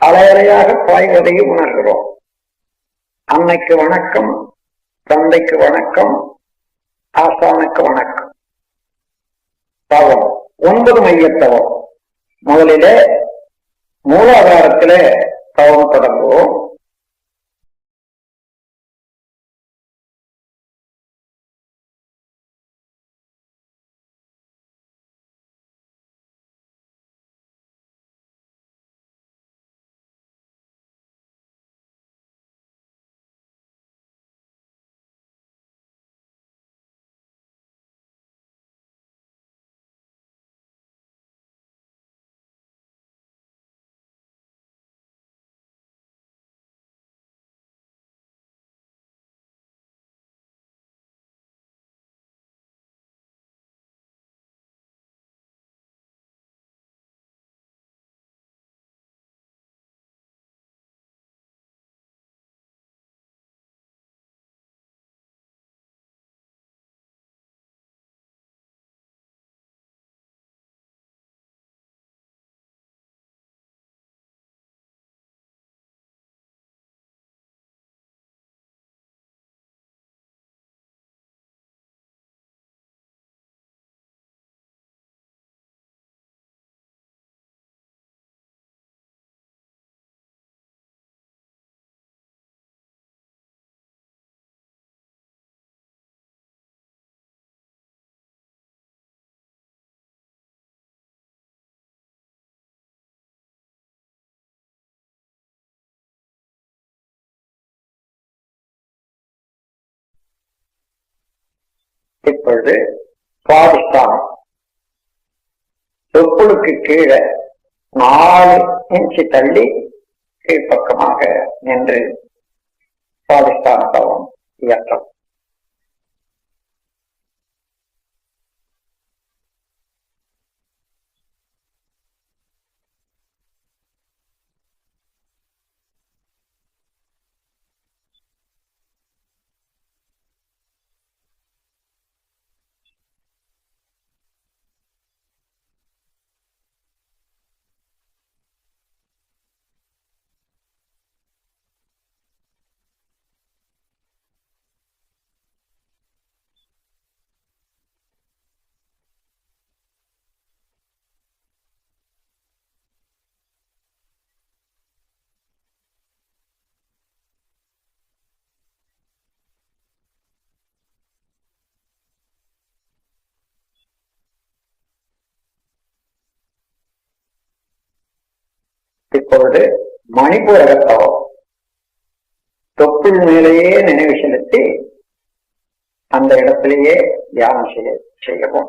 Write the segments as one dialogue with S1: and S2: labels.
S1: அலையலையாக பாய்வதையும் உணர்கிறோம். அன்னைக்கு வணக்கம் தந்தைக்கு வணக்கம் ஆசானுக்கு வணக்கம். தவம். ஒன்பது மையத்தவம் முதலிலே மூலாதாரத்திலே இப்பொழுது பாகிஸ்தானம் தொப்புளுக்கு கீழே நாலு இன்ச்சு தள்ளி கீழ்ப்பக்கமாக நின்று பாகிஸ்தான் தவம் இயற்றம் இப்பொழுது மணிப்பூர் அகத்தவம் தொப்புள் மேலேயே நினைவு செலுத்தி அந்த இடத்திலேயே தியானம் செய்ய செய்யவும்.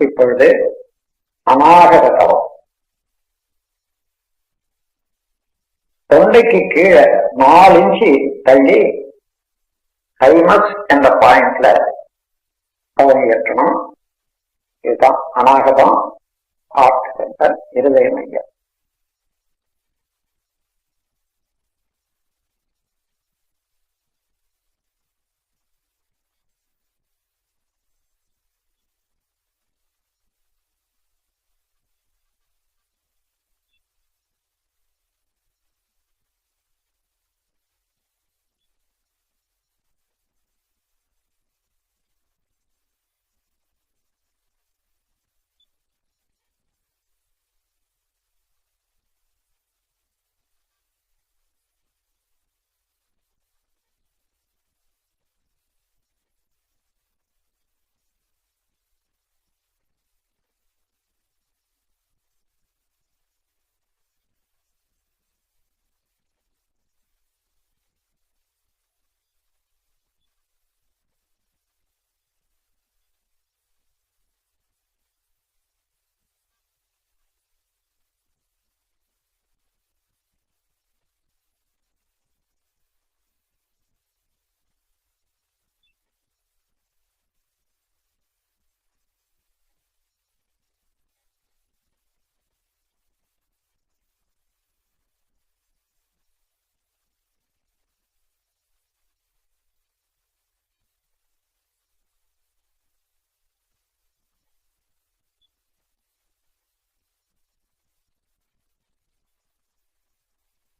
S1: இப்பொழுது அநாகத தவம் தொண்டைக்கு கீழே நாலு இன்ச்சு தள்ளி ஹைமஸ் என்ற பாயிண்ட்ல தவம் ஏற்றணும். இதுதான் அநாகதம் ஆர்ட் சென்டர் இருதய மையம்.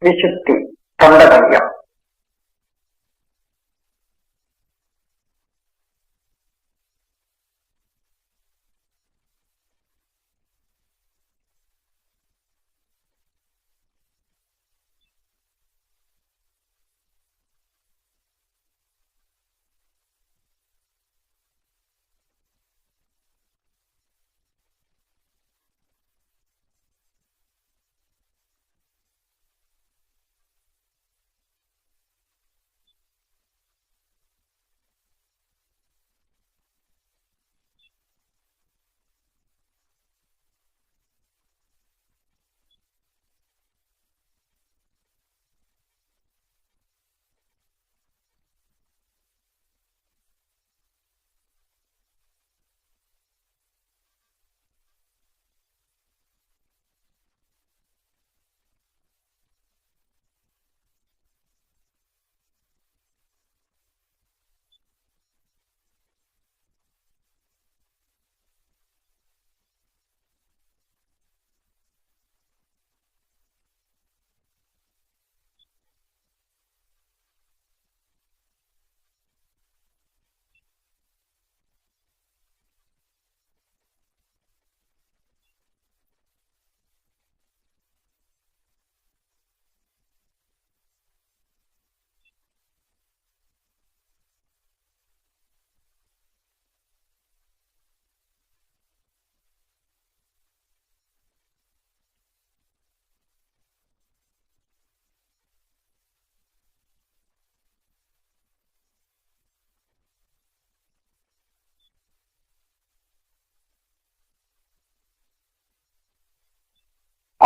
S1: விசுத்தி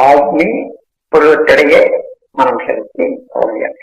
S1: ఆజ్ఞ ఇప్పుడు తిరిగే మనం శక్తి ఓర్యాలి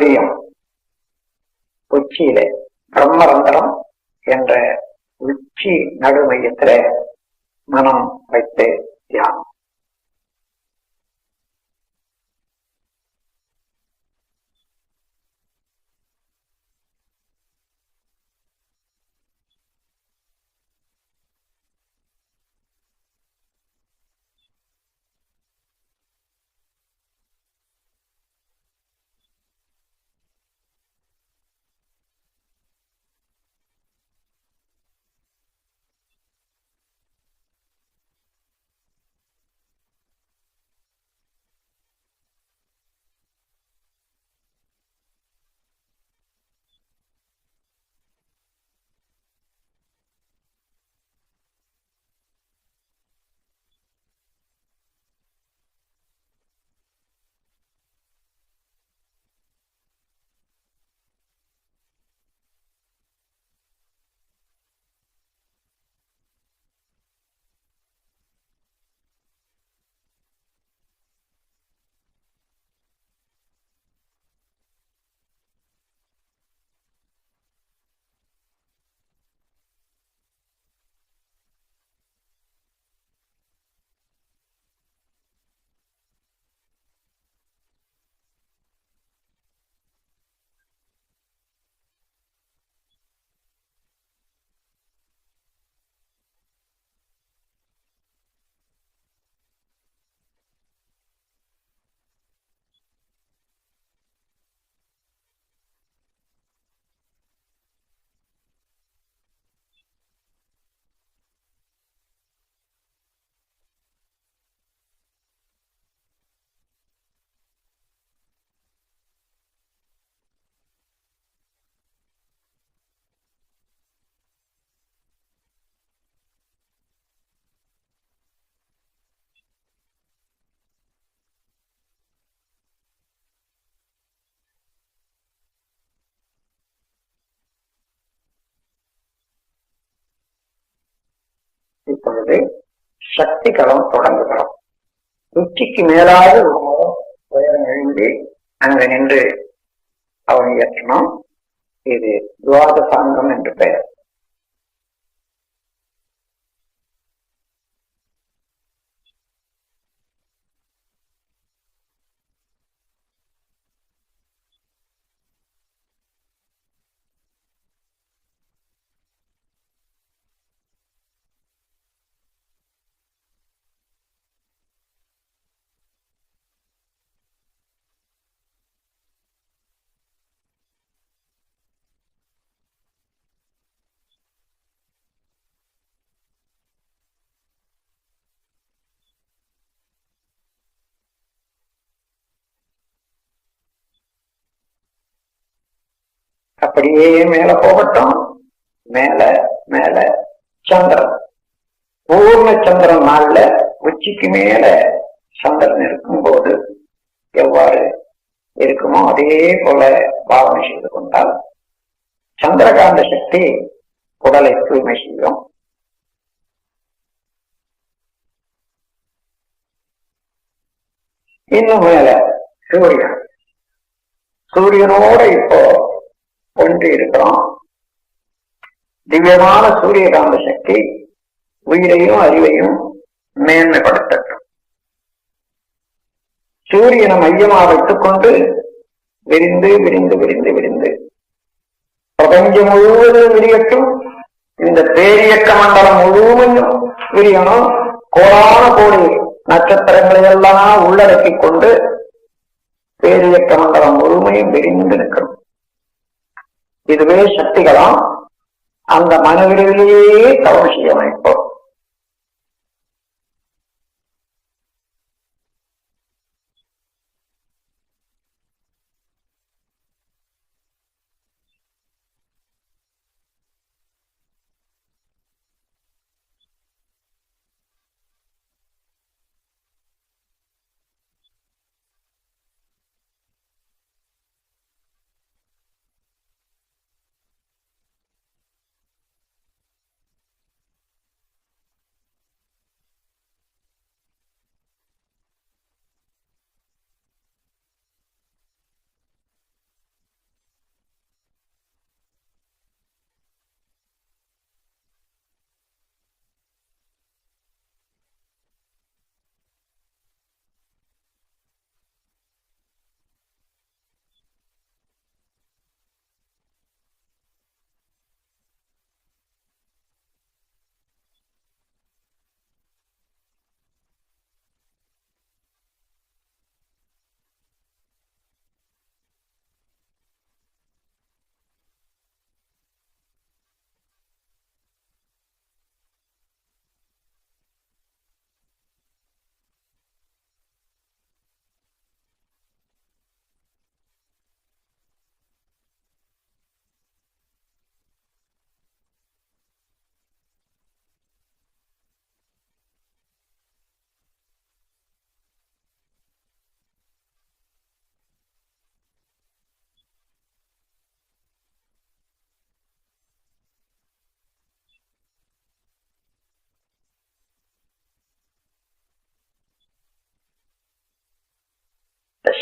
S1: தெரியும் உச்சியிலே பிரம்மரந்தரம் என்ற உச்சி நடுமையத்திலே மனம் வைத்து தியானம். பொழுது சக்தி களம் தொடங்குகிறோம். உச்சிக்கு மேலாக ஒரு உயரம் எழுந்து அங்கு நின்று அவன் இயற்றணும் இது துவாதசாங்கம் என்று பெயர். அப்படியே மேல போகட்டும். மேல மேல. சந்திரன். பூர்ண சந்திரன் நாள்ல உச்சிக்கு மேல சந்திரன் இருக்கும்போது எவ்வாறு இருக்குமோ அதே போல பாவனை செய்து கொண்டால் சந்திரகாந்த சக்தி உடலை தூய்மை செய்யும். இன்னும் மேல சூரியன். சூரியனோட இப்போ ஒன்று இருக்கிறோம் திவ்யமான சூரியகாந்த சக்தி உயிரையும் அறிவையும் மேன்மைப்படுத்தட்டும். சூரியனை மையமாக வைத்துக் கொண்டு விரிந்து விரிந்து விரிந்து விரிந்து பிரபஞ்சம் முழுவதும் விரியட்டும். இந்த பேரியக்க மண்டலம் முழுவதும் விரியணும். கோடான கோடி நட்சத்திரங்களை எல்லாம் உள்ளடக்கிக் கொண்டு பேரியக்க மண்டலம் முழுமையும் விரிந்து நிற்கணும். இதுவே சக்திகளாம் அந்த மனவிலேயே தவம் செய்ய வைப்போம்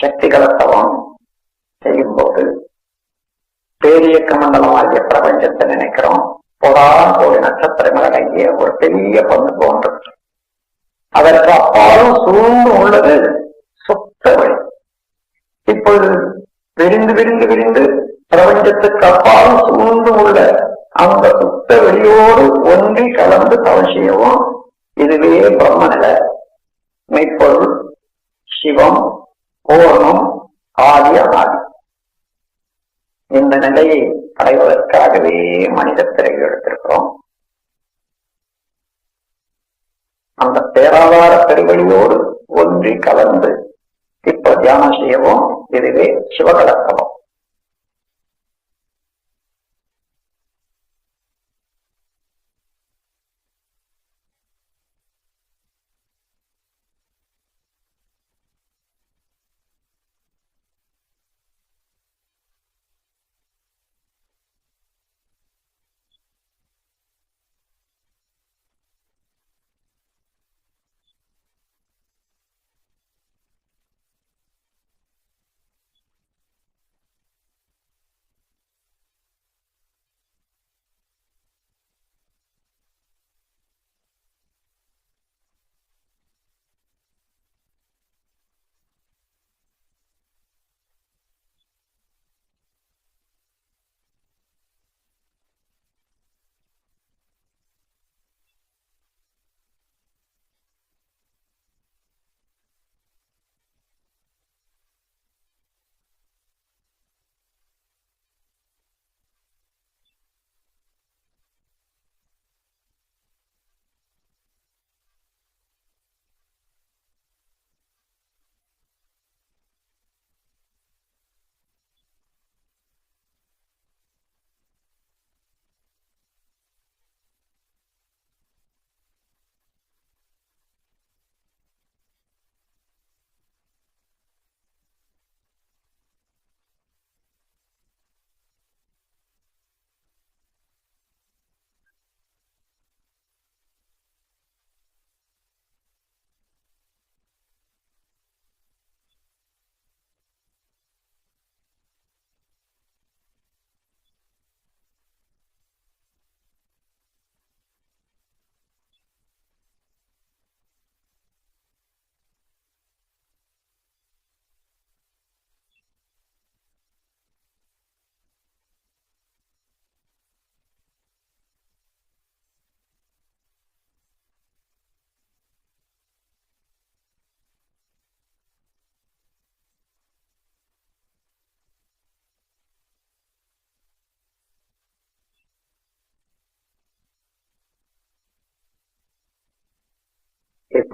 S1: சக்திகளத்தவம் செய்யும்போது பேரியக்க மண்டலம் ஆகிய பிரபஞ்சத்தை நினைக்கிறோம். பொறான் கோடி நட்சத்திரங்கள் அடங்கிய ஒரு பெரிய பந்து போன்றது அதற்கு அப்பாலும் சூழ்ந்து உள்ளது சுத்த வழி. இப்பொழுது விரிந்து விரிந்து விரிந்து பிரபஞ்சத்துக்கு அப்பாலும் சூழ்ந்து உள்ள அந்த சுத்த வெளியோடு ஒன்றி கலந்து தவம் செய்யவும் இதுவே பிரம்மநில மெய்ப்பொருள் சிவம் பூர்ணம் ஆதி இந்த நிலையை அடைவதற்காகவே மனித பிறகு எடுத்திருக்கிறோம். அந்த பேராதார பெருவழியோடு ஒன்றி கலந்து இப்ப தியானம் செய்யவும் இதுவே சிவகலக்கலம்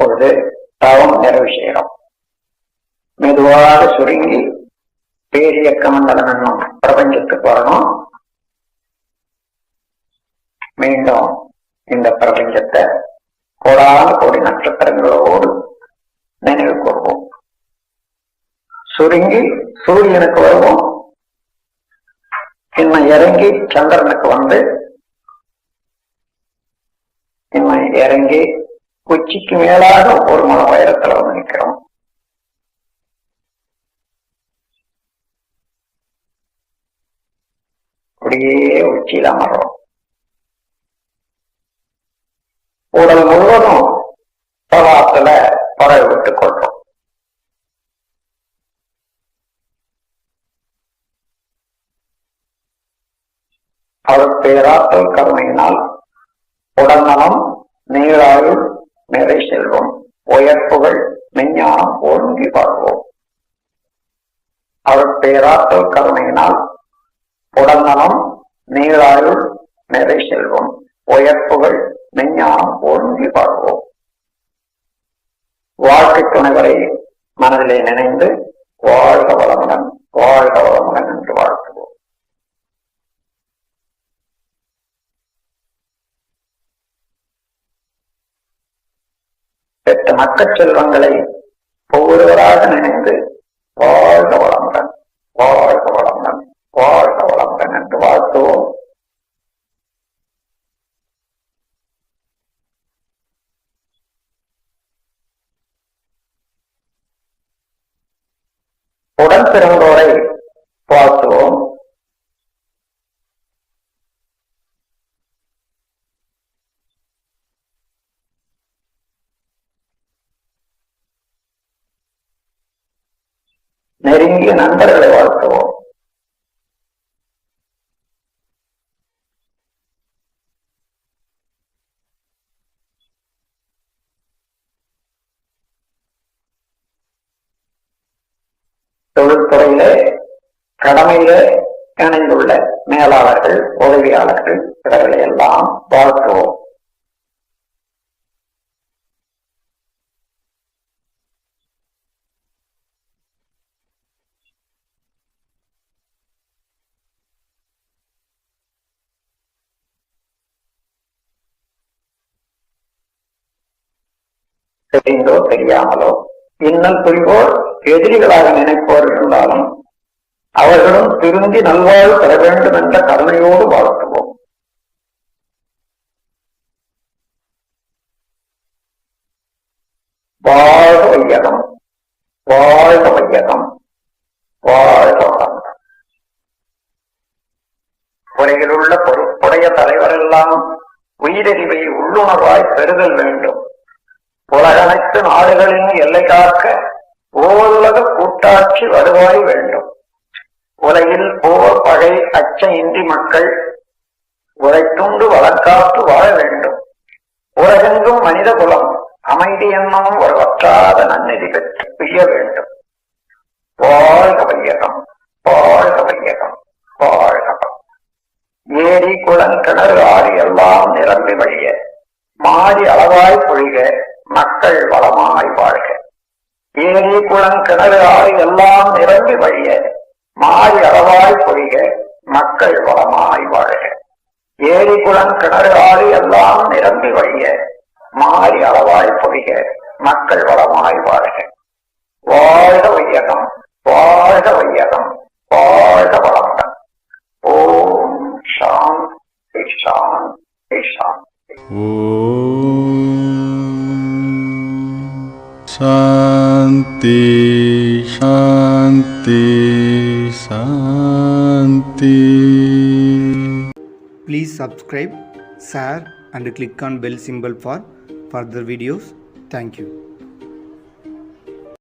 S1: இப்பொழுது தவம் நிறைவு செய்கிறோம் மெதுவாக சுருங்கி பேரியக்க மண்டலம் பிரபஞ்சத்துக்கு வரணும் மீண்டும் இந்த பிரபஞ்சத்தை கோடான கோடி நட்சத்திரங்களோடு நினைவு கூறுவோம் சுருங்கி சூரியனுக்கு வருவோம். இன்னும் இறங்கி சந்திரனுக்கு வந்து இன்னும் இறங்கி உச்சிக்கு மேலாக ஒரு மன உயரத்துல வந்து நிற்கிறோம் அப்படியே உச்சியில அமர்றோம். மக்கள் செல்வங்களை ஒவ்வொருவராக நினைந்து வாழ்க வளமுடன் வாழ்க வளமுடன் வாழ்க வளமுடன் என்று வாழ்த்துவோம் உடன் பிறந்தோரை வாழ்த்துவோம் நெருங்கிய நண்பர்களை வாழ்த்துவோம் தொழில்துறையிலே கடமையிலே இணைந்துள்ள மேலாளர்கள் உதவியாளர்கள் இவர்களை எல்லாம் வாழ்த்துவோம். தெரிந்தோ தெரியாமலோ இன்னல் புரிவோர் எதிரிகளாக நினைப்போர் இருந்தாலும் அவர்களும் திருந்தி நல்வாழ்வு பெற வேண்டும் என்ற கருணையோடு வாழ்த்துவோம். வாழ்க வையகம் வாழ்க வையகம் வாழ்க வளம். உலகிலுள்ள பொறுப்புடைய தலைவரெல்லாம் உயிரறிவை உள்ளுணர்வாய் பெறுதல் வேண்டும். உலகனைத்து நாடுகளின் எல்லை காக்க ஓருலக கூட்டாட்சி வருவாய் வேண்டும். உலகில் போர் பகை அச்சமின்றி மக்கள் உரைத்துண்டு வளர்க்காத்து வாழ வேண்டும். உலகெங்கும் மனித குலம் அமைதி எண்ணமும் ஒரு வற்றாத நன்னெறி பெற்று பெய்ய வேண்டும். வாழ்க வையகம் வாழ்க வையகம் வாழ்க ஏரி குளம் கிணறு ஆறு எல்லாம் நிரம்பி வழிய மாறி அளவாய் பொழிக மக்கள் வளமாய் வாழ்க. ஏரி குளம் கிணறு ஆறு எல்லாம் நிரம்பி வழிய மாறி அளவாய் பொழிக மக்கள் வளமாய் வாழ்க. ஏரி குளம் கிணறு ஆறு எல்லாம் நிரம்பி வழிய மாறி அளவாய் பொழிக மக்கள் வளமாய் வாழ்க. வாழ்க வையகம் வாழ்க வையகம் வாழ்க வளமுடன். ஓம் சாந்தி சாந்தி சாந்தி.
S2: शान्ति शान्ति शान्ति
S3: Please subscribe, share and click on bell symbol for further videos. Thank you.